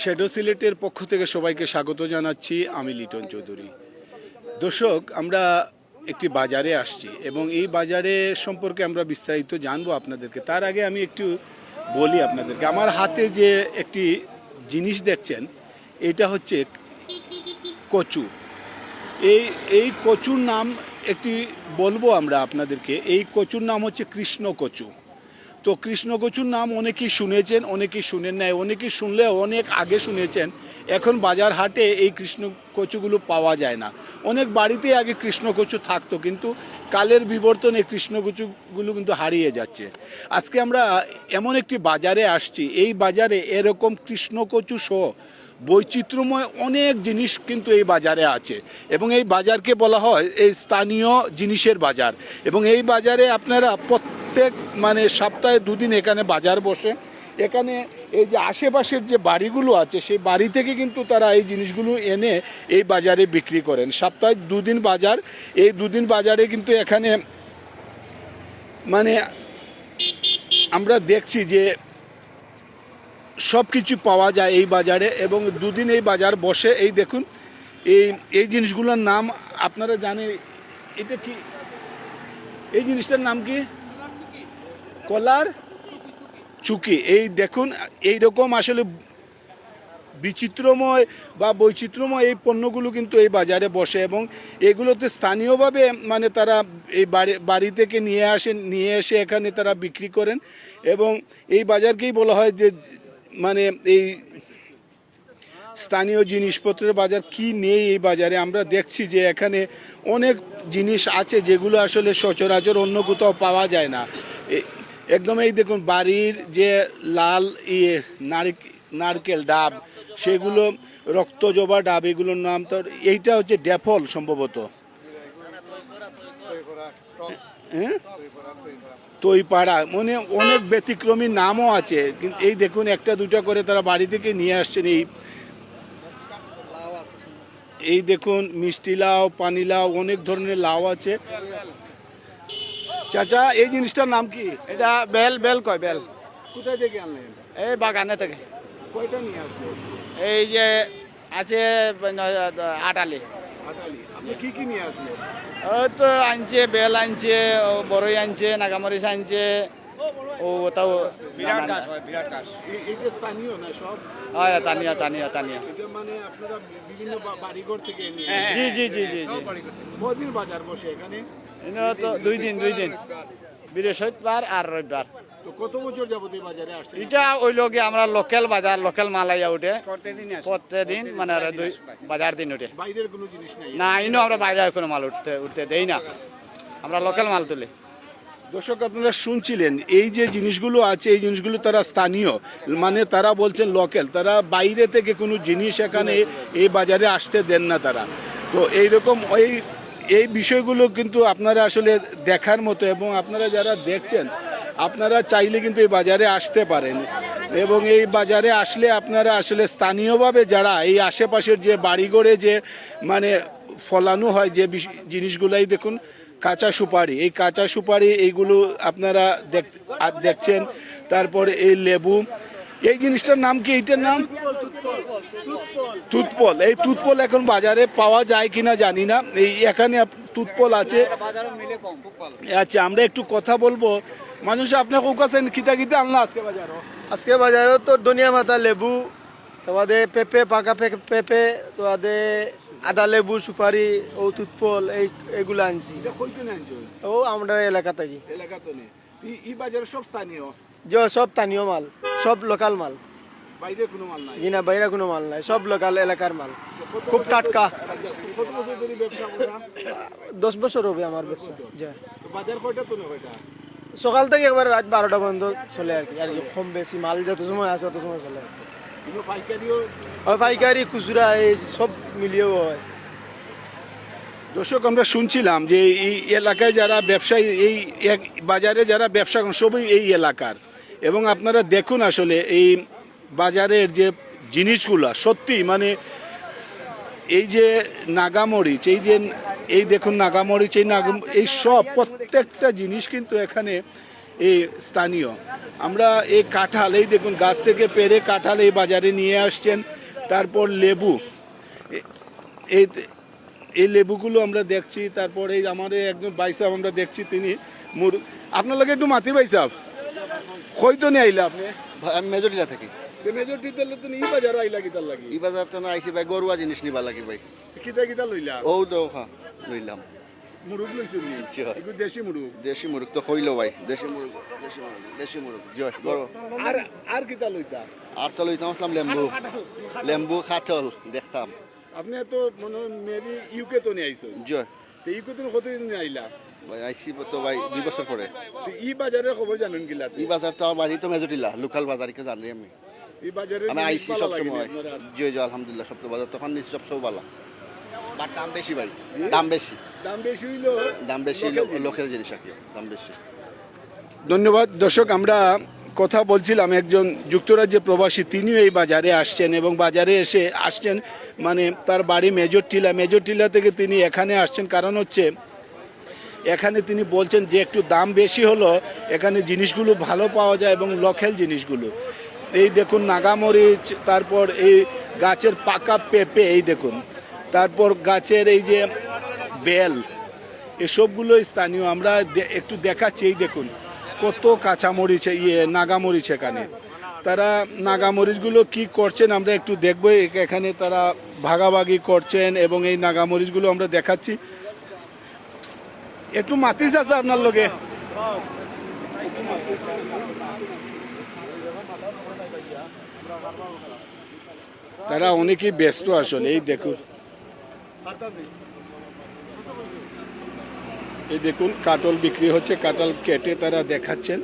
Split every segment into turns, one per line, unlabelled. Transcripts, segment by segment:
Shadow সিলেটের পক্ষ থেকে সবাইকে স্বাগত জানাচ্ছি আমি লিটন চৌধুরী। দর্শক, আমরা একটি বাজারে আসছি এবং এই বাজারে সম্পর্কে আমরা বিস্তারিত জানব আপনাদেরকে। তার আগে আমি একটু বলি আপনাদেরকে, আমার হাতে যে একটি জিনিস দেখছেন, এটা হচ্ছে কচু। এই এই কচুর নাম একটি বলব আমরা আপনাদেরকে, এই কচুর নাম হচ্ছে কৃষ্ণ কচু। তো কৃষ্ণ কচুর নাম অনেকেই শুনেছেন, অনেকেই শুনেন নাই, অনেকেই শুনলে অনেক আগে শুনেছেন। এখন বাজার হাটে এই কৃষ্ণ কচুগুলো পাওয়া যায় না। অনেক বাড়িতে আগে কৃষ্ণ কচু থাকতো, কিন্তু কালের বিবর্তনে কৃষ্ণ কচুগুলো কিন্তু হারিয়ে যাচ্ছে। আজকে আমরা এমন একটি বাজারে আসছি, এই বাজারে এরকম কৃষ্ণ কচু সহ বৈচিত্র্যময় অনেক জিনিস কিন্তু এই বাজারে আছে। এবং এই বাজারকে বলা হয় এই স্থানীয় জিনিসের বাজার। এবং এই বাজারে আপনারা মানে সপ্তাহে দুদিন এখানে বাজার বসে। এখানে এই যে আশেপাশের যে বাড়িগুলো আছে, সেই বাড়ি থেকে কিন্তু তারা এই জিনিসগুলো এনে এই বাজারে বিক্রি করেন। সপ্তাহে দুদিন বাজার, এই দুদিন বাজারে কিন্তু এখানে মানে আমরা দেখছি যে সব কিছু পাওয়া যায় এই বাজারে এবং দুদিন এই বাজার বসে। এই দেখুন, এই এই জিনিসগুলোর নাম আপনারা জানেন, এটা কি? এই জিনিসটার নাম কি? কলার চুকি। এই দেখুন এই রকম আসলে বিচিত্রময় বা বৈচিত্র্যময় এই পণ্যগুলো কিন্তু এই বাজারে বসে এবং এগুলোতে স্থানীয়ভাবে মানে তারা এই বাড়ি বাড়ি থেকে নিয়ে আসেন নিয়ে এসে এখানে তারা বিক্রি করেন এবং এই বাজারকেই বলা হয় যে মানে এই স্থানীয় জিনিসপত্রের বাজার কি নেই এই বাজারে। আমরা দেখছি যে এখানে অনেক জিনিস আছে যেগুলো আসলে সচরাচর অন্য কোথাও পাওয়া যায় না। একদম এই দেখুন, বাড়ির যে লাল ইয়ে নারিক- নারকেল ডাব, সেগুলো রক্তজবা ডাব, এগুলোর নাম তো, এইটা হচ্ছে ড্যাফল সম্ভবত। হ্যাঁ? তৈপাড়া মানে অনেক ব্যতিক্রমী নামও আছে, কিন্তু এই দেখুন, একটা দুটো করে তারা বাড়ি থেকে নিয়ে আসছেন এই। এই দেখুন, মিষ্টি লাউ, পানি লাউ, অনেক ধরনের লাউ আছে। চাচা এই জিনিসটার নাম কি?
এটা বেল বেল কয় বেল?
কোথায় থেকে আনলেন
এই বাগানে থেকে।
কয়টা নিয়ে আসলেন
এই যে আছে আটালি।
আটালি। আপনি কি কি নিয়ে আসলেন?
ওই তো আনছে বেল আনছে বড়ই আনছে নাগামরিচ আনছে ও তাও
বিরাট গাছ হয় বিরাট গাছ
এটা স্থানীয় না সব?
হয়
এটা মানে আপনারা বিভিন্ন বাড়িঘর থেকে নিয়ে
হ্যাঁ,
জি জি জি জি জি।
বাজার বসে এখানে?
এনে তো দুই দিন দুই দিন। বৃহস্পতিবার আর রবিবার।
কত বছর যাবত এই বাজারে আসছে
এটা ওই লগে আমরা লোকাল বাজার লোকাল মালাইয়া উঠে
প্রত্যেকদিন আসে
মানে দুই বাজার দিন উঠে।
বাইরের কোনো জিনিস নাই?
না ইনো আমরা বাইরে কোনো মাল উঠতে উঠতে দেই না। আমরা লোকাল মাল তুলি।
দর্শক আপনারা শুনছিলেন এই যে জিনিসগুলো আছে এই জিনিসগুলো তারা স্থানীয়। মানে তারা বলছেন লোকাল তারা বাইরে থেকে কোনো জিনিস এখানে এই বাজারে আসতে দেন না তারা। তো এইরকম ওই এই বিষয়গুলো কিন্তু আপনারা আসলে দেখার মতো এবং আপনারা যারা দেখছেন, আপনারা চাইলে কিন্তু এই বাজারে আসতে পারেন। এবং এই বাজারে আসলে আপনারা আসলে স্থানীয়ভাবে যারা এই আশেপাশের যে বাড়িঘরে যে মানে ফলানো হয় যে জিনিসগুলাই দেখুন, কাঁচা সুপারি। এই কাঁচা সুপারি এইগুলো আপনারা দেখ- দেখছেন। তারপর এই লেবু এই জিনিসটার নাম কি? এইটার নাম? তুতপল। এই তুতপল এখন বাজারে পাওয়া যায় কিনা জানি না। এই এখানে তুতপল আছে। আচ্ছা আমরা একটু কথা বলব। মানুষ আপনার কাছে কিতা কিতা আনলা আজকে বাজারও?
আজকে বাজারে তো ধনিয়া মাথা লেবু তোমাদের পেঁপে পাকা পেঁপে তোমাদের আদা লেবু সুপারি ও তুৎপল এই এগুলো আনছি? ও আমরা এলাকা থাকি।
এলাকা তো নেই। এই- এই বাজারে সব স্থানীয়?
যে সব স্থানীয় মাল সব লোকাল মাল।
বাইরে কোনো মাল নাই?
জিনা বাইরে কোনো মাল নাই সব লোকাল এলাকার মাল। খুব টাটকা। দশ বছর হবে আমার ব্যবসা
বাজার কয়টা তো কয়টা?
সকাল থেকে একবার রাত বারোটা পর্যন্ত চলে আর কি আর কি কম বেশি মাল যত সময় আছে তত সময় চলে। পাইকারি খুচরা এই সব মিলিয়েও হয়।
দর্শক আমরা শুনছিলাম যে এই এলাকায় যারা ব্যবসায়ী এই এক বাজারে যারা ব্যবসা করেন সবই এই এলাকার। এবং আপনারা দেখুন আসলে এই বাজারের যে জিনিসগুলো সত্যি মানে এই যে নাগামরিচ, এই যে, এই দেখুন নাগামরিচ, এই নাগা এই সব প্রত্যেকটা জিনিস কিন্তু এখানে এই স্থানীয়। আমরা এই কাঁঠাল, এই দেখুন গাছ থেকে পেরে কাঁঠাল এই বাজারে নিয়ে আসছেন। তারপর লেবু এই এই লেবুগুলো আমরা দেখছি। তারপর এই আমাদের একজন বাইসাব আমরা দেখছি, তিনি মুর আপনার লাগে একটু মাতি বাইসাব নিয়ে আইলা আপনি?
আমি মেজরিলা থাকি।
মেজরিটি দিলে তো ই বাজার আইলা কিতার লাগি?
এই বাজার তো না আইসি ভাই গরুয়া জিনিস নিবা লাগে ভাই।
কিতা কিতা লইলা?
ও তো হ্যাঁ লইলাম।
মুরুগ লইছুন নি?
জি।
এগুলো দেশি মুরুগ।
দেশি মুরগ তো কইলো ভাই দেশি মুরগ দেশি মুরগ দেশি মুরগ। জয় গরু
আর আর কিতা লইতা?
আর তো লইতাম আসলাম লেম্বু। লেম্বু খাচল দেখতাম।
আপনি তো মনে মেবি ইউকে তো নিয়ে আইছো?
জয়
তো ইউকে তো কতদিন আইলা?
ভাই আইসি তো ভাই দুই বছর পরে।
তো ই বাজারের খবর জানেন কিলা
এই বাজার তো আমার বাড়ি তো মেজরিলা লোকাল বাজারকে জানি আমি। আমি আইসি সব সময়। জয় জয় আলহামদুলিল্লাহ সব তো বাজার তখন নিচ্ছি সব সব ভালো বাট দাম বেশি ভাই। দাম বেশি।
দাম বেশি হইল
দাম বেশি
জিনিস।
লোকের জিনিস আর দাম বেশি।
ধন্যবাদ। দর্শক আমরা কথা বলছিলাম একজন যুক্তরাজ্যে প্রবাসী তিনিও এই বাজারে আসছেন এবং বাজারে এসে আসছেন মানে তার বাড়ি মেজর টিলা। মেজর টিলা থেকে তিনি এখানে আসছেন। কারণ হচ্ছে এখানে তিনি বলছেন যে একটু দাম বেশি হলো, এখানে জিনিসগুলো ভালো পাওয়া যায় এবং লোকাল জিনিসগুলো। এই দেখুন নাগামরিচ, তারপর এই গাছের পাকা পেঁপে, এই দেখুন। তারপর গাছের এই যে বেল এসবগুলো স্থানীয়। আমরা একটু দেখাচ্ছি, এই দেখুন, কত কাঁচামরিচ ইয়ে নাগামরিচ এখানে। তারা নাগামরিচগুলো কি করছেন আমরা একটু দেখব এখানে তারা ভাগাভাগি করছেন এবং এই নাগামরিচগুলো আমরা দেখাচ্ছি। একটু মাতিস আছে আপনার লগে? তারা অনেকেই ব্যস্ত আসলে এই দেখুন এই দেখুন, কাটল বিক্রি হচ্ছে, কাটল কেটে তারা দেখাচ্ছেন।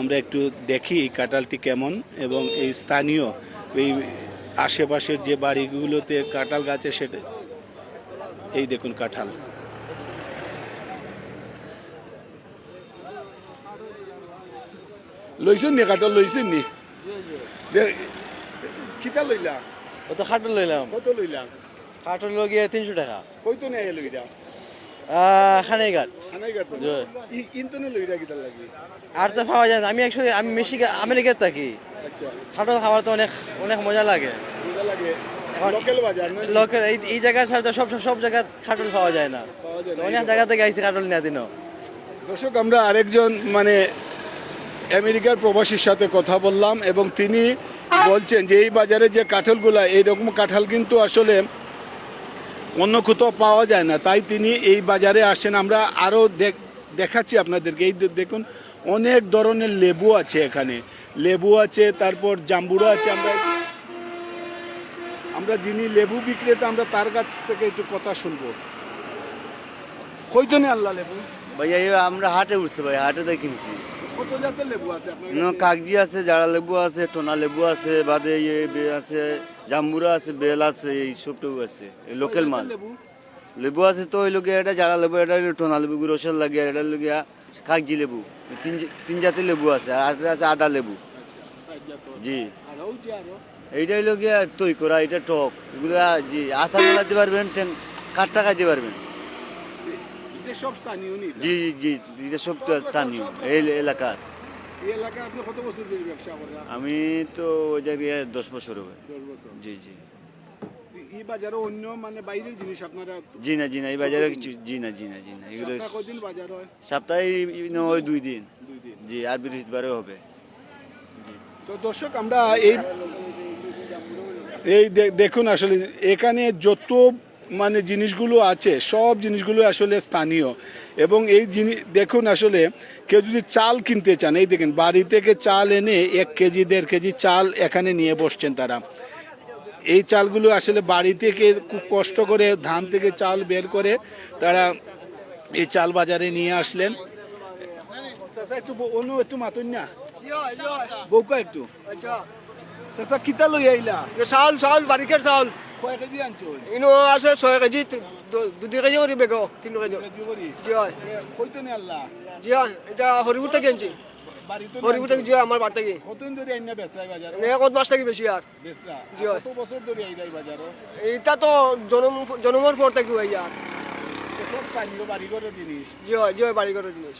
আমরা একটু দেখি এই কাঁঠালটি কেমন, এবং এই স্থানীয় এই আশেপাশের যে বাড়িগুলোতে কাঁঠাল গাছে সেটা এই দেখুন কাঁঠাল। লইছেন নি কাঁঠাল? লইছেন নি? কিতা লইলা?
ও তো খাটল লইলাম?
কত লইলা?
খাটল লগিয়ে তিনশো টাকা।
কইতো কিতা
আর তো পাওয়া যায় না। আমি একসাথে আমি মেক্সিকা আমেরিকার থাকি।
আচ্ছা।
খাটল খাওয়ার তো অনেক অনেক মজা লাগে।
কিতা লাগে।
লোকের এই জায়গা ছাড়া তো সব সব জায়গা খাটল পাওয়া যায় না। অনেক জায়গা থেকে আইসি খাটল দিনও
দর্শক আমরা আরেকজন মানে আমেরিকার প্রবাসীর সাথে কথা বললাম এবং তিনি বলছেন যে এই বাজারে যে কাঁঠালগুলা এইরকম কাঁঠাল কিন্তু আসলে অন্য কোথাও পাওয়া যায় না। তাই তিনি এই বাজারে আসছেন। আমরা আরও দেখাচ্ছি আপনাদেরকে। এই দেখুন অনেক ধরনের লেবু আছে এখানে। লেবু আছে তারপর জাম্বুরা আছে। আমরা আমরা যিনি লেবু বিক্রেতা আমরা তার কাছ থেকে একটু কথা শুনব। কইজনে আল্লাহ লেবু?
ভাইয়া এই আমরা হাটে উঠছি ভাই হাটে তো কিনছি।
কত জাতের লেবু আছে আপনার
কাগজি আছে জাড়া লেবু আছে টোনা লেবু আছে বাদে ইয়ে বে- আছে জাম্বুরা আছে বেল আছে এই সবটুকু আছে এই লোকাল মাল।
লেবু?
লেবু আছে তো ওই লোকে এটা জাড়া লেবু এটা হলো টোনা লেবু রসের লাগে এটা লগিয়া কাগজি লেবু। এই তিন জা- তিন জাতের লেবু আছে আর একটা আছে আদা লেবু। জি।
আর ওই যে আরও?
এইটাই লগিয়া তৈ করা এটা টক। এগুলো জি আসাম লাগাতে পারবেন কাঠটা খাইতে পারবেন। জি জি জি এটা সব স্থানীয় এই এলাকার। আমি তো ওই জায়গায় দশ বছর হবে। জি জি।
এই বাজারে অন্য মানে বাইরের জিনিস আপনারা
জি না জি না এই বাজারে কিছু জি না জি না জি না এগুলো
সপ্তাহে কদিন বাজার হয়?
সপ্তাহে এই ওই দুই দিন।
দুই দিন।
জি আর বৃহস্পতিবারও হবে।
তো দর্শক আমরা এই এই দেখুন আসলে এখানে যত মানে জিনিসগুলো আছে সব জিনিসগুলো আসলে স্থানীয়। এবং এই জিনিস দেখুন আসলে কেউ যদি চাল কিনতে চান এই দেখেন বাড়ি থেকে চাল এনে এক কেজি দেড় কেজি চাল এখানে নিয়ে বসছেন তারা। এই চালগুলো আসলে বাড়ি থেকে খুব কষ্ট করে ধান থেকে চাল বের করে তারা এই চাল বাজারে নিয়ে আসলেন। একটু অন্য একটু মাতুন না? বউকা একটু। চাচা কিতা লই আইলা
চাউল চাউল বারিকের চাউল।
কয় কেজি আনছো
ইনো আছে ছয় কেজি দুই কেজি করে বেগ তিন কেজি। জি হয়।
কইতো নে আল্লাহ
জি হয়। এটা হরিপুর থেকে আনছি। হরিপুর থেকে জি আমার বাড়ি থেকে
কতদিন ধরে আইনা বেচরাই বাজার
কত মাস থেকে বেশি আর জি হয়।
কত বছর ধরে আইলাই বাজার
এইটা তো জনম জনমের পর থেকে হই আর
সব জিনিস
জি হয় জি হয় বাড়ি জিনিস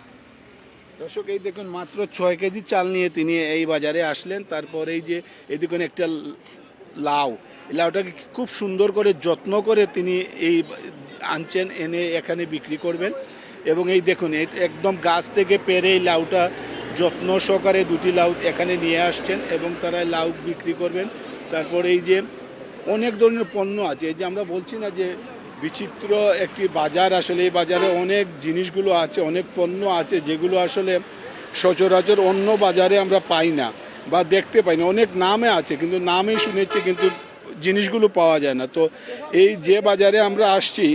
দর্শক, এই দেখুন মাত্র ছয় কেজি চাল নিয়ে তিনি এই বাজারে আসলেন। তারপর এই যে, এই দেখুন একটা লাউ। লাউটাকে খুব সুন্দর করে যত্ন করে তিনি এই আনছেন, এনে এখানে বিক্রি করবেন। এবং এই দেখুন একদম গাছ থেকে পেরে এই লাউটা যত্ন সহকারে দুটি লাউ এখানে নিয়ে আসছেন এবং তারা লাউ বিক্রি করবেন। তারপর এই যে, অনেক ধরনের পণ্য আছে। এই যে আমরা বলছি না যে বিচিত্র একটি বাজার আসলে, এই বাজারে অনেক জিনিসগুলো আছে, অনেক পণ্য আছে, যেগুলো আসলে সচরাচর অন্য বাজারে আমরা পাই না বা দেখতে পাই না। অনেক নামে আছে, কিন্তু নামে শুনেছি কিন্তু জিনিসগুলো পাওয়া যায় না। তো এই যে বাজারে আমরা আসছি,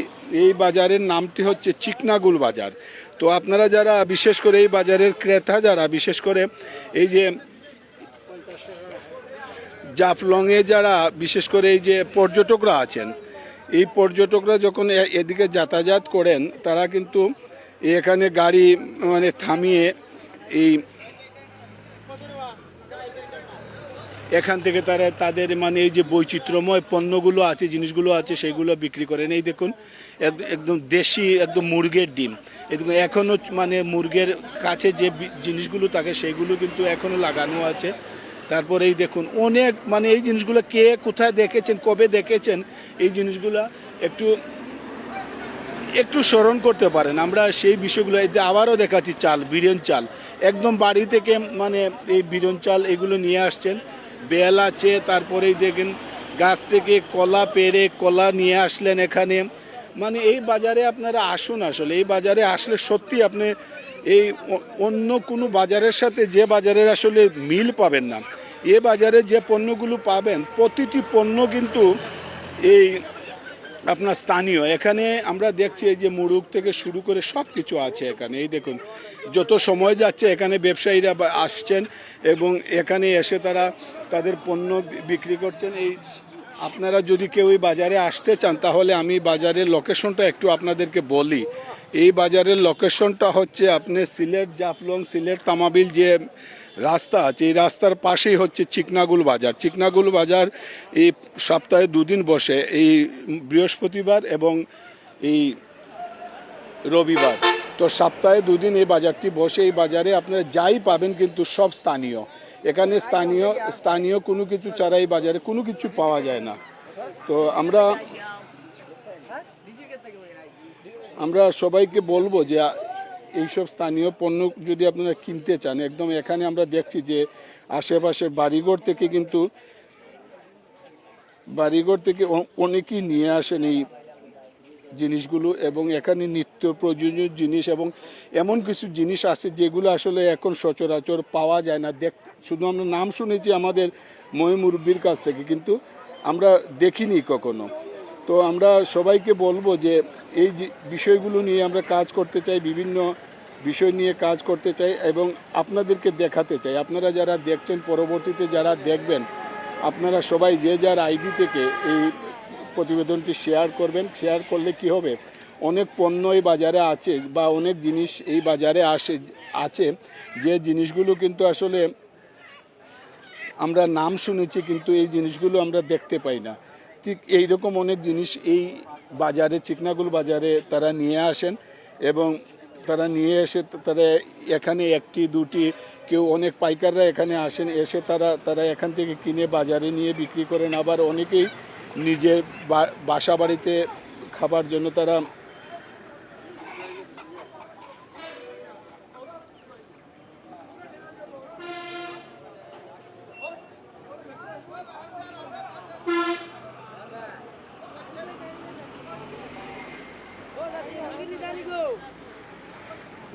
এই বাজারের নামটি হচ্ছে চিকনাগুল বাজার। তো আপনারা যারা, বিশেষ করে এই বাজারের ক্রেতা যারা, বিশেষ করে এই যে জাফলংয়ে যারা, বিশেষ করে এই যে পর্যটকরা আছেন এই পর্যটকরা যখন এদিকে যাতায়াত করেন, তারা কিন্তু এখানে গাড়ি মানে থামিয়ে এই এখান থেকে তারা তাদের মানে এই যে বৈচিত্র্যময় পণ্যগুলো আছে, জিনিসগুলো আছে, সেগুলো বিক্রি করেন। এই দেখুন, এক- একদম দেশি, একদম মুরগের ডিম। এদিকে এখনও মানে মুরগের কাছে যে জিনিসগুলো থাকে, সেগুলো কিন্তু এখনও লাগানো আছে। তারপরে এই দেখুন, অনেক মানে এই জিনিসগুলো কে কোথায় দেখেছেন, কবে দেখেছেন, এই জিনিসগুলো একটু একটু স্মরণ করতে পারেন। আমরা সেই বিষয়গুলো যে আবারও দেখাচ্ছি চাল, বিরিয়ন চাল। একদম বাড়ি থেকে মানে এই বিরিয়ন চাল এগুলো নিয়ে আসছেন। বেল আছে তারপরেই দেখেন গাছ থেকে কলা পেড়ে কলা নিয়ে আসলেন এখানে। মানে এই বাজারে আপনারা আসুন আসলে, এই বাজারে আসলে সত্যি আপনি এই অন্য কোনো বাজারের সাথে যে বাজারের আসলে মিল পাবেন না। এ বাজারে যে পণ্যগুলো পাবেন, প্রতিটি পণ্য কিন্তু এই আপনার স্থানীয়। এখানে আমরা দেখছি এই যে মুরুগ থেকে শুরু করে সব কিছু আছে এখানে। এই দেখুন, যত সময় যাচ্ছে এখানে ব্যবসায়ীরা আসছেন এবং এখানে এসে তারা তাদের পণ্য বিক্রি করছেন। এই আপনারা যদি কেউ এই বাজারে আসতে চান, তাহলে আমি বাজারের লোকেশনটা একটু আপনাদেরকে বলি। এই বাজারের লোকেশনটা হচ্ছে আপনি সিলেট জাফলং, সিলেট তামাবিল যে রাস্তা আছে, এই রাস্তার পাশেই হচ্ছে চিকনাগুল বাজার। চিকনাগুল বাজার এই সপ্তাহে দুদিন বসে, এই বৃহস্পতিবার এবং এই রবিবার। তো সপ্তাহে দুদিন এই বাজারটি বসে, এই বাজারে আপনারা যাই পাবেন কিন্তু সব স্থানীয়। এখানে স্থানীয় স্থানীয় কোনো কিছু ছাড়া এই বাজারে কোনো কিছু পাওয়া যায় না। তো আমরা আমরা সবাইকে বলব যে এইসব স্থানীয় পণ্য যদি আপনারা কিনতে চান, একদম এখানে আমরা দেখছি যে আশেপাশের বাড়িঘর থেকে কিন্তু বাড়িঘর থেকে অনেকেই নিয়ে আসেন এই জিনিসগুলো এবং এখানে নিত্য প্রয়োজনীয় জিনিস এবং এমন কিছু জিনিস আছে যেগুলো আসলে এখন সচরাচর পাওয়া যায় না। দেখ শুধু আমরা নাম শুনেছি আমাদের ময়মুরব্বীর কাছ থেকে, কিন্তু আমরা দেখিনি কখনো। তো আমরা সবাইকে বলব যে এই বিষয়গুলো নিয়ে আমরা কাজ করতে চাই, বিভিন্ন বিষয় নিয়ে কাজ করতে চাই এবং আপনাদেরকে দেখাতে চাই। আপনারা যারা দেখছেন, পরবর্তীতে যারা দেখবেন, আপনারা সবাই যে যার আইডি থেকে এই প্রতিবেদনটি শেয়ার করবেন। শেয়ার করলে কি হবে? অনেক পণ্য এই বাজারে আছে বা অনেক জিনিস এই বাজারে আসে, আছে। যে জিনিসগুলো কিন্তু আসলে আমরা নাম শুনেছি কিন্তু এই জিনিসগুলো আমরা দেখতে পাই না। ঠিক এইরকম অনেক জিনিস এই বাজারে, চিকনাগুল বাজারে তারা নিয়ে আসেন এবং তারা নিয়ে এসে তারা এখানে একটি, দুটি, কেউ অনেক পাইকাররা এখানে আসেন, এসে তারা তারা এখান থেকে কিনে বাজারে নিয়ে বিক্রি করেন। আবার অনেকেই নিজের বাসা বাড়িতে খাবার জন্য তারা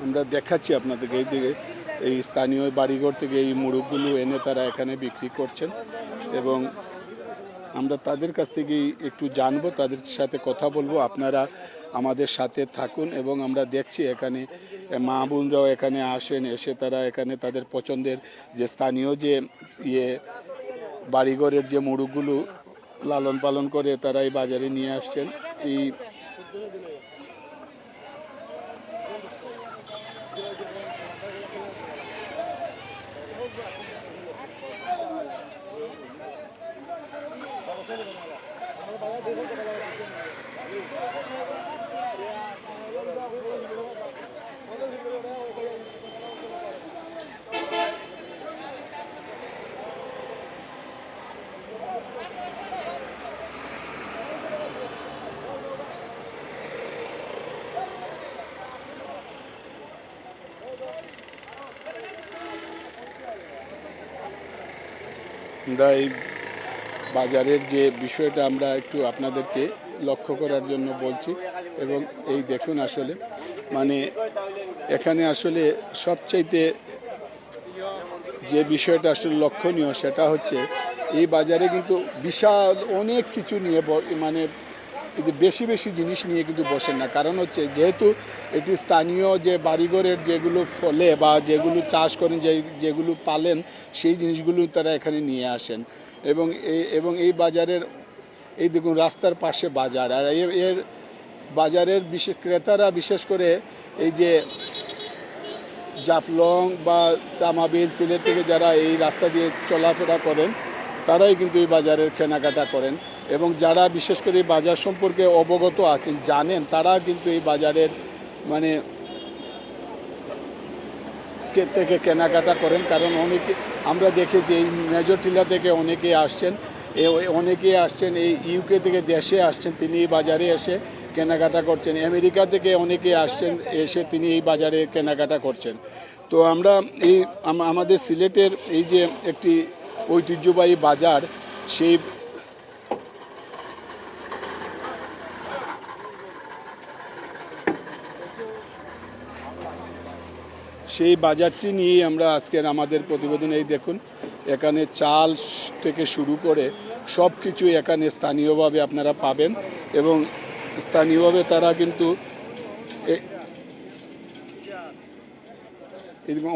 আমরা দেখাচ্ছি আপনাদেরকে এই দিকে। এই স্থানীয় বাড়িঘর থেকে এই মুরগগুলো এনে তারা এখানে বিক্রি করছেন। এবং আমরা তাদের কাছ থেকে একটু জানব, তাদের সাথে কথা বলব। আপনারা আমাদের সাথে থাকুন এবং আমরা দেখছি এখানে মা বোনরাও এখানে আসেন, এসে তারা এখানে তাদের পছন্দের যে স্থানীয় যে ইয়ে বাড়িঘরের যে মুরগগুলো লালন পালন করে তারা এই বাজারে নিয়ে আসছেন। এই আমরা এই বাজারের যে বিষয়টা আমরা একটু আপনাদেরকে লক্ষ্য করার জন্য বলছি এবং এই দেখুন আসলে মানে এখানে আসলে সবচাইতে যে বিষয়টা আসলে লক্ষণীয় সেটা হচ্ছে, এই বাজারে কিন্তু বিশাল অনেক কিছু নিয়ে মানে কিন্তু বেশি বেশি জিনিস নিয়ে কিন্তু বসেন না। কারণ হচ্ছে যেহেতু এটি স্থানীয় যে বাড়িঘরের যেগুলো ফলে বা যেগুলো চাষ করেন, যে যেগুলো পালেন, সেই জিনিসগুলো তারা এখানে নিয়ে আসেন। এবং এই এবং এই বাজারের, এই দেখুন রাস্তার পাশে বাজার। আর এর- এর বাজারের বিশেষ ক্রেতারা বিশেষ করে এই যে জাফলং বা তামাবিল, সিলেট থেকে যারা এই রাস্তা দিয়ে চলাফেরা করেন, তারাই কিন্তু এই বাজারের কেনাকাটা করেন। এবং যারা বিশেষ করে এই বাজার সম্পর্কে অবগত আছেন, জানেন, তারা কিন্তু এই বাজারের মানে থেকে কেনাকাটা করেন। কারণ অনেকে, আমরা দেখি যে এই মেজর টিলা থেকে অনেকে আসছেন অনেকে আসছেন, এই ইউকে থেকে দেশে আসছেন, তিনি এই বাজারে এসে কেনাকাটা করছেন। আমেরিকা থেকে অনেকে আসছেন, এসে তিনি এই বাজারে কেনাকাটা করছেন। তো আমরা এই আমাদের সিলেটের এই যে একটি ঐতিহ্যবাহী বাজার, সেই সেই বাজারটি নিয়েই আমরা আজকের আমাদের প্রতিবেদন। এই দেখুন, এখানে চাল থেকে শুরু করে সব কিছু এখানে স্থানীয়ভাবে আপনারা পাবেন এবং স্থানীয়ভাবে তারা কিন্তু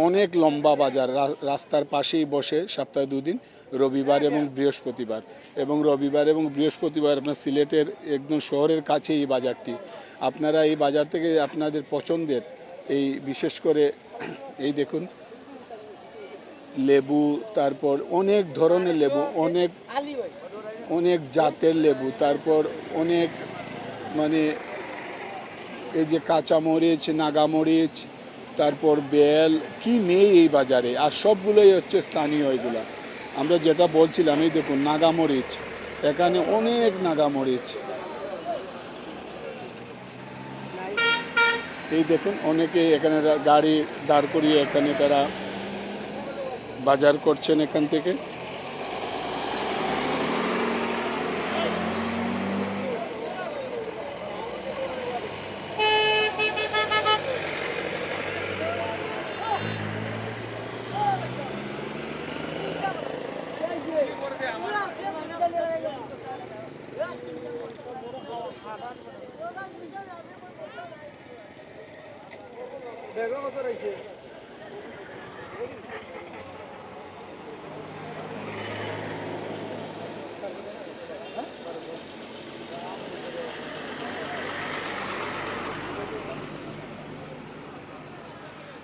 অনেক লম্বা বাজার রাস্তার পাশেই বসে সপ্তাহে দুদিন, রবিবার এবং বৃহস্পতিবার। এবং রবিবার এবং বৃহস্পতিবার আপনার সিলেটের একদম শহরের কাছে এই বাজারটি। আপনারা এই বাজার থেকে আপনাদের পছন্দের এই বিশেষ করে এই দেখুন, লেবু, তারপর অনেক ধরনের লেবু, অনেক অনেক জাতের লেবু, তারপর অনেক মানে এই যে কাঁচামরিচ, নাগামরিচ, তারপর বেল, কি নেই এই বাজারে? আর সবগুলোই হচ্ছে স্থানীয় এগুলা। আমরা যেটা বলছিলাম, এই দেখুন, নাগামরিচ, এখানে অনেক নাগামরিচ। এই দেখুন অনেকে এখানে গাড়ি দাঁড় করিয়ে এখানে তারা বাজার করছেন এখান থেকে।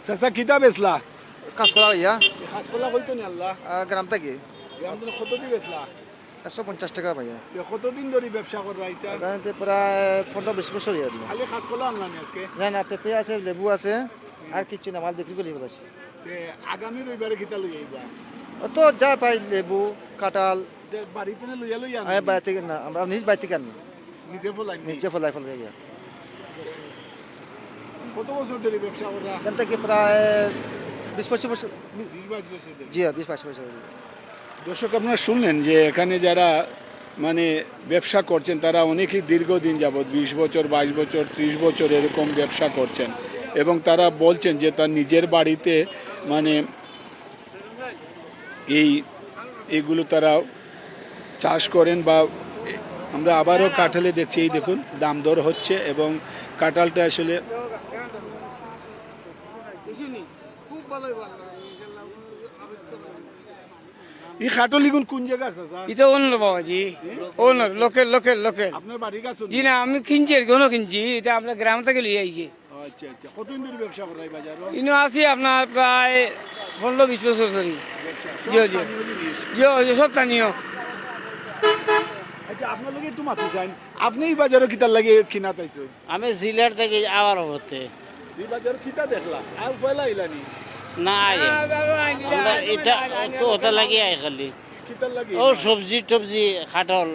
চাচা কিতা বেচলা?
কাঁচকলা ভাইয়া।
হাসপালা কইতো নি আল্লাহ?
গ্রাম থেকে।
গ্রামদিন কত দি বেচলা?
একশো পঞ্চাশ টাকা ভাইয়া।
কতদিন ধরে ব্যবসা করবা এটা
এখানে প্রায় পনেরো বিশ বছর
খালি হাসপালা আনলাম আজকে?
না না পেঁপে আছে লেবু আছে আর কিছু না মাল বিক্রি করে আছে
তে আগামী রবিবারে কিতা লই আইবা?
তো যা পাই লেবু কাঁঠাল।
বাড়িতে লইয়া লই আন
আমি বাড়ি থেকে না আমরা নিজ বাড়ি থেকে আনি
নিজে ফলাই
নিজে ফলাই ফলাই গিয়া
কত বছর ধরে ব্যবসা করা
এখান থেকে প্রায় বিশ পঁচিশ বছর জি হ্যাঁ বিশ বাইশ বছর
দর্শক আপনারা শুনলেন যে এখানে যারা মানে ব্যবসা করছেন তারা অনেকেই দীর্ঘদিন যাবৎ বিশ বছর বাইশ বছর ত্রিশ বছর এরকম ব্যবসা করছেন এবং তারা বলছেন যে তার নিজের বাড়িতে মানে এই এগুলো তারা চাষ করেন বা আমরা আবারও কাঁঠালে দেখছি এই দেখুন দাম দর হচ্ছে এবং কাঁঠালটা আসলে এই খাটলিগুন কোন জায়গা আছে স্যার?
এটা অন্য বাবাজি অন্য লোকেল লোকেল লোকেল।
আপনার বাড়ির কাছে
জি না আমি কিনছি আর কোনো কিনছি। এটা আমরা গ্রাম থেকে লিয়ে আইছি।
আচ্ছা আচ্ছা। কতদিন ধরে ব্যবসা করাই বাজার
ইনো আছি আপনার প্রায় পনেরো বিশ বছর ধরে। জি জি। জি জি সব স্থানীয়।
আচ্ছা আপনি বাজারে কিতার লাগে কিনা তাইছো
আমি সিলেট থেকে আবার হতে।
বাজারে কিতা দেখলা আর পয়লা
না আমরা এটা তো ওটা লাগি আই খালি। ও সবজি টবজি খাটল।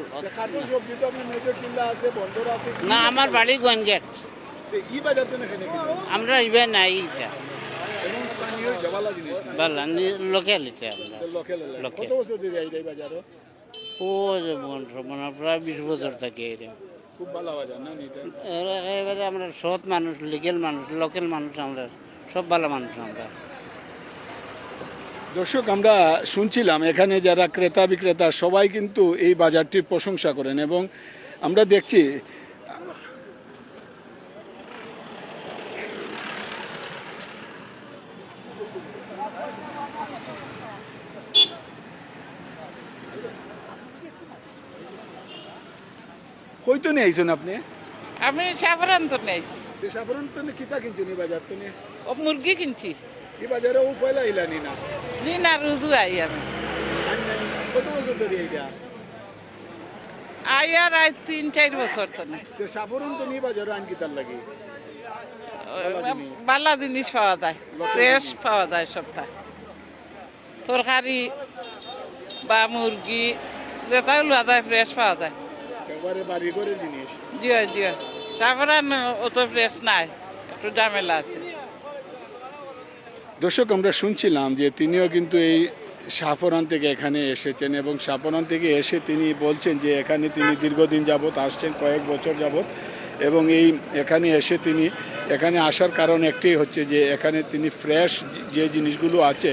না আমার বাড়ি গঞ্জেট আমরা ইবে নাই এটা।
ভালো
লোকাল এটা আমরা।
লোকেল
ও মানে প্রায় বিশ বছর থাকে এরকম
খুব ভালো বাজার না এটা?
এবারে আমরা সৎ মানুষ লিগেল মানুষ লোকাল মানুষ আমরা সব ভালো মানুষ আমরা।
দর্শক আমরা শুনছিলাম এখানে যারা ক্রেতা বিক্রেতা সবাই কিন্তু এই বাজারটির প্রশংসা করেন এবং আমরা দেখছি কইতো নিয়ে আইছেন আপনি?
আমি সাফরান তো
তো কিতা কিনছেন এই বাজার তো নিয়ে
মুরগি কিনছি।
এই বাজারে ও ফয়লা ইলানি না।
নি না রুজু আই আমি।
কত বছর ধরে এইটা?
আই আর তিন চার বছর তো না।
তো লাগে।
বালা জিনিস পাওয়া যায় ফ্রেশ পাওয়া যায় সপ্তাহ তরকারি বা মুরগি যেটা লোয়া যায় ফ্রেশ পাওয়া যায়।
একবারে বাড়ি করে জিনিস।
জিও জিও সাফরান অত ফ্রেশ নাই একটু ঝামেলা আছে।
দর্শক, আমরা শুনছিলাম যে তিনিও কিন্তু এই সাফরান থেকে এখানে এসেছেন এবং সাফরান থেকে এসে তিনি বলছেন যে এখানে তিনি দীর্ঘদিন যাবৎ আসছেন, কয়েক বছর যাবৎ। এবং এই এখানে এসে তিনি, এখানে আসার কারণ একটাই হচ্ছে যে এখানে তিনি ফ্রেশ যে জিনিসগুলো আছে,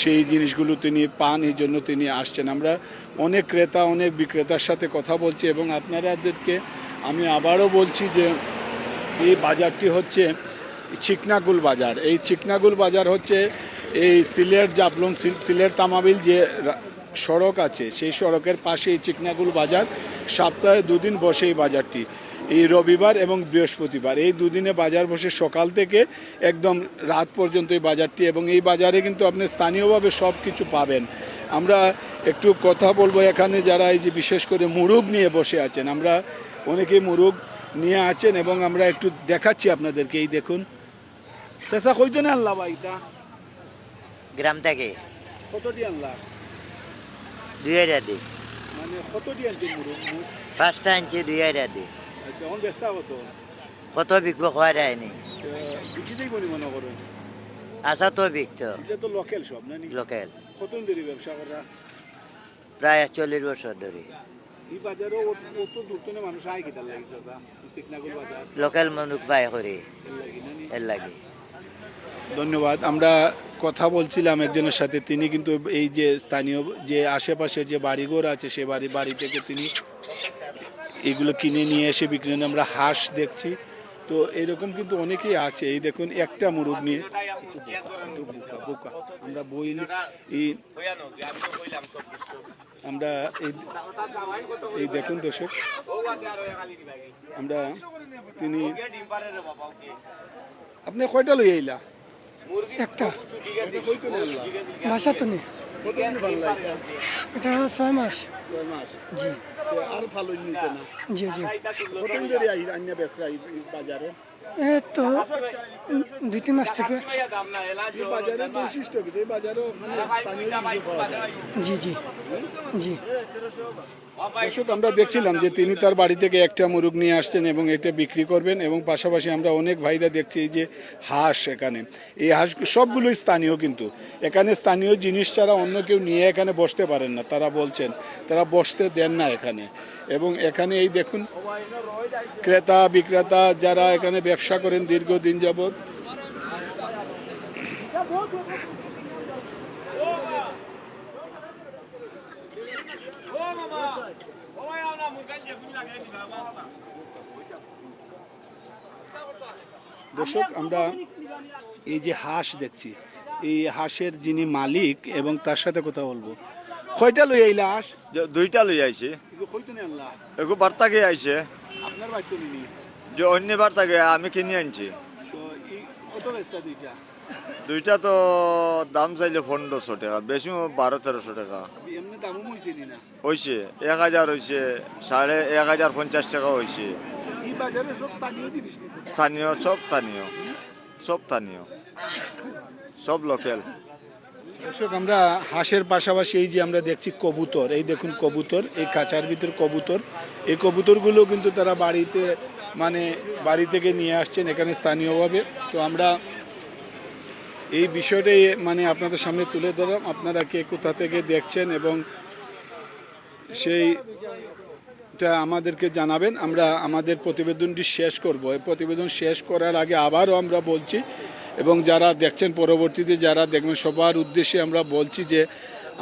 সেই জিনিসগুলো তিনি পান, এই জন্য তিনি আসছেন। আমরা অনেক ক্রেতা, অনেক বিক্রেতার সাথে কথা বলছি এবং আপনারাদেরকে আমি আবারও বলছি যে এই বাজারটি হচ্ছে চিকনাগুল বাজার। এই চিকনাগুল বাজার হচ্ছে এই সিলেট জাফলং সিল- সিলেট তামাবিল যে সড়ক আছে, সেই সড়কের পাশে এই চিকনাগুল বাজার। সপ্তাহে দুদিন বসে এই বাজারটি। এই রবিবার এবং বৃহস্পতিবার। এই দুদিনে বাজার বসে সকাল থেকে একদম রাত পর্যন্ত এই বাজারটি এবং এই বাজারে কিন্তু আপনি স্থানীয়ভাবে সব কিছু পাবেন। আমরা একটু কথা বলব এখানে যারা এই যে বিশেষ করে মুরুগ নিয়ে বসে আছেন। আমরা অনেকেই মুরুগ নিয়ে আছেন এবং আমরা একটু দেখাচ্ছি আপনাদেরকে। এই দেখুন। শেষা কইজনে আনলা বা এটা?
গ্রাম থেকে।
কতটি আনলা?
দুই হাজার দি
মানে আনছে মুরুগ?
পাঁচটা আনছি দুই হাজার দি
আচ্ছা এখন ব্যস্ত হতো
কত বিকবো খাওয়া যায়নি
বিক্রি দেই বলি মনে করুন
আসা তো বিকতো
এটা তো লোকাল সব না নি?
লোকাল
কত দেরি ব্যবসা করা?
প্রায় চল্লিশ বছর ধরে।
না
লোকাল মানুষ বাই করে।
এর লাগে। ধন্যবাদ আমরা কথা বলছিলাম একজনের সাথে, তিনি কিন্তু এই যে স্থানীয় যে আশেপাশের যে বাড়িঘর আছে, সে বাড়ি বাড়ি থেকে তিনি এগুলো কিনে নিয়ে এসে বিক্রি করে। আমরা হাঁস দেখছি তো এরকম কিন্তু অনেকেই আছে এই দেখুন, একটা মুরগ নিয়ে। আমরা বই আমরা এই দেখুন দর্শক, আমরা তিনি আপনি কয়টা লই আইলা
একটা বাসা তো নেই। এটা ছয় মাস। জি। জি তো মাস থেকে। জি জি। জি।
দর্শক, আমরা দেখছিলাম যে তিনি তার বাড়ি থেকে একটা মুরগ নিয়ে আসছেন এবং এটা বিক্রি করবেন এবং পাশাপাশি আমরা অনেক ভাইরা দেখছি যে হাঁস এখানে। এই হাঁস সবগুলোই স্থানীয় কিন্তু। এখানে স্থানীয় জিনিস ছাড়া অন্য কেউ নিয়ে এখানে বসতে পারেন না, তারা বলছেন। তারা বসতে দেন না এখানে। এবং এখানে এই দেখুন, ক্রেতা, বিক্রেতা যারা এখানে ব্যবসা করেন দীর্ঘদিন যাবত দর্শক আমরা এই যে হাঁস দেখছি এই হাঁসের যিনি মালিক এবং তার সাথে কথা বলব। কয়টা লই আইলা হাঁস?
দুইটা লই আইছে। এগো বার্তাকে আইছে।
আপনার বাড়িতে
যে অন্য বার্তাকে আমি কিনে আনছি।
তো এই কত বেচটা দুইটা।
দুইটা তো দাম চাইলে পনেরোশো টাকা বেশি বারো তেরোশো টাকা।
হয়েছে
এক হাজার হয়েছে সাড়ে এক হাজার পঞ্চাশ টাকা হয়েছে
স্থানীয়
সব স্থানীয় সব স্থানীয় সব লোকাল
দর্শক আমরা হাঁসের পাশাপাশি এই যে আমরা দেখছি কবুতর এই দেখুন কবুতর এই কাঁচার ভিতর কবুতর। এই কবুতরগুলো কিন্তু তারা বাড়িতে মানে বাড়ি থেকে নিয়ে আসছেন এখানে স্থানীয়ভাবে। তো আমরা এই বিষয়টাই মানে আপনাদের সামনে তুলে ধরলাম। আপনারা কে কোথা থেকে দেখছেন এবং সেইটা আমাদেরকে জানাবেন। আমরা আমাদের প্রতিবেদনটি শেষ করব। এই প্রতিবেদন শেষ করার আগে আবারও আমরা বলছি এবং যারা দেখছেন পরবর্তীতে, যারা দেখবেন, সবার উদ্দেশ্যে আমরা বলছি যে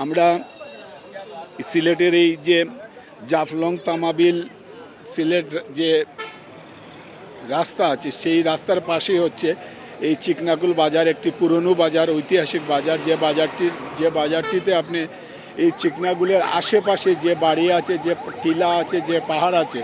আমরা সিলেটের এই যে জাফলং তামাবিল সিলেট যে রাস্তা আছে, সেই রাস্তার পাশেই হচ্ছে এই চিকনাকুল বাজার একটি পুরনো বাজার, ঐতিহাসিক বাজার। যে বাজারটি যে বাজারটিতে আপনি এই চিকনাগুলের আশেপাশে যে বাড়ি আছে, যে টিলা আছে, যে পাহাড় আছে,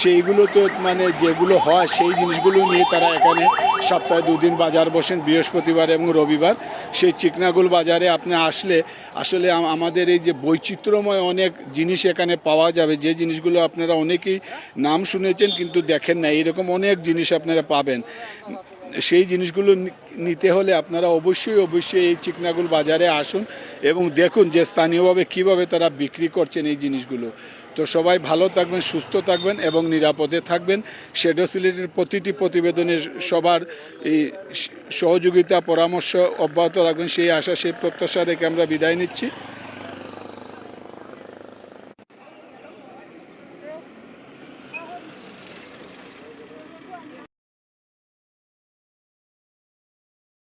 সেইগুলো তো মানে যেগুলো হয়, সেই জিনিসগুলো নিয়ে তারা এখানে সপ্তাহে দুদিন বাজার বসেন, বৃহস্পতিবার এবং রবিবার। সেই চিকনাগুল বাজারে আপনি আসলে আসলে আমাদের এই যে বৈচিত্র্যময় অনেক জিনিস এখানে পাওয়া যাবে, যে জিনিসগুলো আপনারা অনেকেই নাম শুনেছেন কিন্তু দেখেন না এরকম অনেক জিনিস আপনারা পাবেন। সেই জিনিসগুলো নিতে হলে আপনারা অবশ্যই অবশ্যই এই চিকনাগুল বাজারে আসুন এবং দেখুন যে স্থানীয়ভাবে কীভাবে তারা বিক্রি করছেন এই জিনিসগুলো। তো সবাই ভালো থাকবেন, সুস্থ থাকবেন এবং নিরাপদে থাকবেন। শেডো সিলেটের প্রতিটি প্রতিবেদনে সবার এই সহযোগিতা, পরামর্শ অব্যাহত রাখবেন। সেই আশা, সেই প্রত্যাশা রেখে আমরা বিদায় নিচ্ছি।